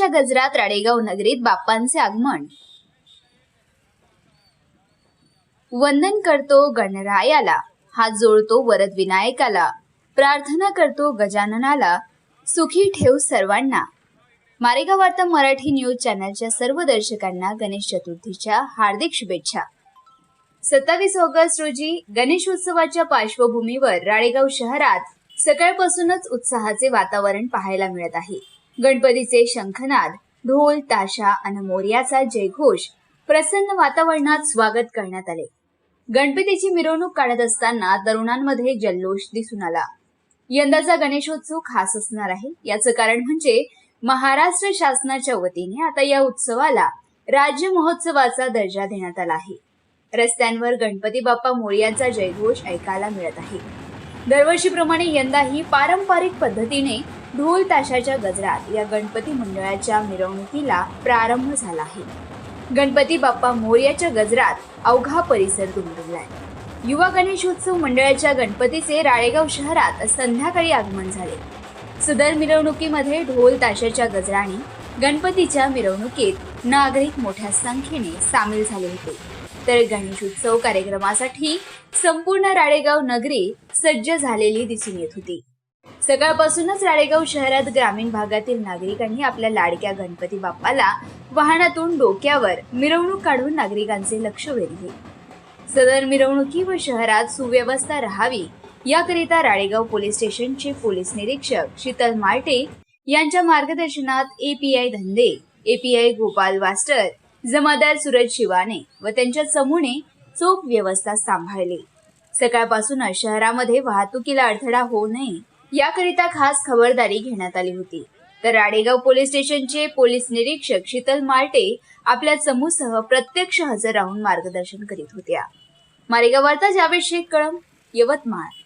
ताशाच्या गजरात राडेगाव नगरीत बाप्पांचे आगमन. वंदन करतो गणरायाला हात जोडतो वरद विनायकाला प्रार्थना करतो गजाननाला सुखी ठेव सर्वांना. मारेगाव वार्ता मराठी न्यूज चॅनलच्या सर्व दर्शकांना गणेश चतुर्थीच्या हार्दिक शुभेच्छा. सत्तावीस ऑगस्ट रोजी गणेशोत्सवाच्या पार्श्वभूमीवर राळेगाव शहरात सकाळपासूनच उत्साहाचे वातावरण पाहायला मिळत आहे. गणपतीचे शंखनाद ढोल ताशा आणि मोर्याचा जयघोष प्रसन्न वातावरणात स्वागत करण्यात आले. गणपतीची मिरवणूक काढत असताना तरुणांमध्ये जल्लोष दिसून आला. यंदाचा गणेशोत्सव खास असणार आहे. याचं कारण म्हणजे महाराष्ट्र शासनाच्या वतीने आता या उत्सवाला राज्य महोत्सवाचा दर्जा देण्यात आला आहे. रस्त्यांवर गणपती बाप्पा मोर्यांचा जयघोष ऐकायला मिळत आहे. दरवर्षीप्रमाणे यंदाही पारंपरिक पद्धतीने ढोल ताशाच्या गजरात या गणपती मंडळाच्या मिरवणुकीला प्रारंभ झाला आहे. गणपती बाप्पा मोर्याच्या गजरात अवघा परिसर दुमदुमलाय. युवा गणेशोत्सव मंडळाच्या गणपतीचे राळेगाव शहरात संध्याकाळी आगमन झाले. सदर मिरवणुकीमध्ये ढोल ताशाच्या गजराने गणपतीच्या मिरवणुकीत नागरिक मोठ्या संख्येने सामील झाले होते. तर गणेशोत्सव कार्यक्रमासाठी संपूर्ण राळेगाव नगरी सज्ज झालेली दिसून येत होती. सकाळपासूनच राळेगाव शहरात ग्रामीण भागातील नागरिकांनी आपल्या लाडक्या गणपती बाप्पाला वाहनातून डोक्यावर मिरवणूक काढून नागरिकांचे लक्ष वेधले. सदर मिरवणुकी व शहरात सुव्यवस्था राहावी याकरिता राळेगाव पोलीस स्टेशनचे पोलीस निरीक्षक शीतल मार्टे यांच्या मार्गदर्शनात एपीआय धंदे एपीआय गोपाल वास्टर जमादार सूरज शिवाने व त्यांच्या चमूने चोख व्यवस्था सांभाळली. सकाळपासूनच शहरामध्ये वाहतुकीला अडथळा होऊ नये याकरिता खास खबरदारी घेण्यात आली होती. तर राडेगाव पोलीस स्टेशनचे पोलीस निरीक्षक शीतल मार्टे आपल्या चमूसह प्रत्यक्ष हजर राहून मार्गदर्शन करीत होत्या. मारेगाव वार्ता जावेद शेख कळम यवतमाळ.